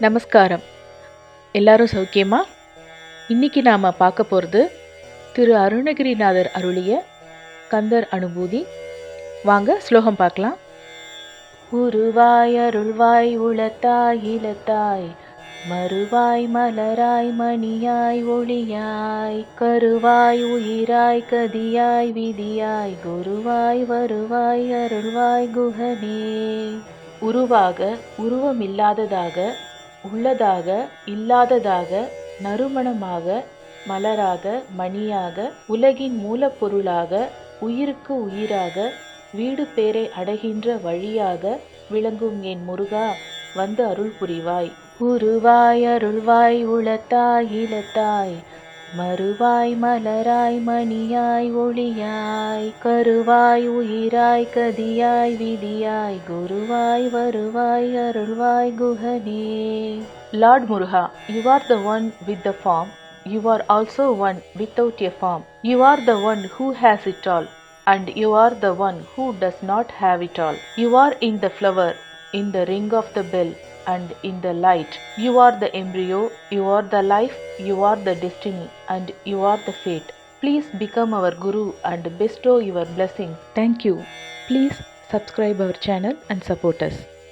நமஸ்காரம். எல்லாரும் சௌக்கியமா? இன்னைக்கு நாம் பார்க்க போகிறது திரு அருணகிரிநாதர் அருளிய கந்தர் அனுபூதி. வாங்க ஸ்லோகம் பார்க்கலாம். உருவாய் அருள்வாய் உளத்தாய் இலத்தாய் மறுவாய் மலராய் மணியாய் ஒளியாய் கருவாய் உயிராய் கதியாய் விதியாய் குருவாய் வருவாய் அருள்வாய் குகனே. உருவாக உருவமில்லாததாக உள்ளதாக இல்லாததாக நறுமணமாக மலராக மணியாக உலகின் மூலப்பொருளாக உயிருக்கு உயிராக வீடு பேரை அடைகின்ற வழியாக விளங்கும் என் முருகா வந்து அருள் புரிவாய். உருவாய் அருள்வாய் உளத்தாய் இலத்தாய் மறுவாய் மலராய் மணியாய் ஒளியாய் கருவாய் உயிராய் கதியாய் விதியாய் குருவாய் வருவாய் அருள்வாய் குகனே lord Muruga you are the one with the form you are also one without a form you are the one who has it all and you are the one who does not have it all. You are in the flower, in the ring of the bell, and in the light. You are the embryo, you are the life, you are the destiny, and you are the fate. Please become our Guru and bestow your blessings. Thank you. Please subscribe our channel and support us.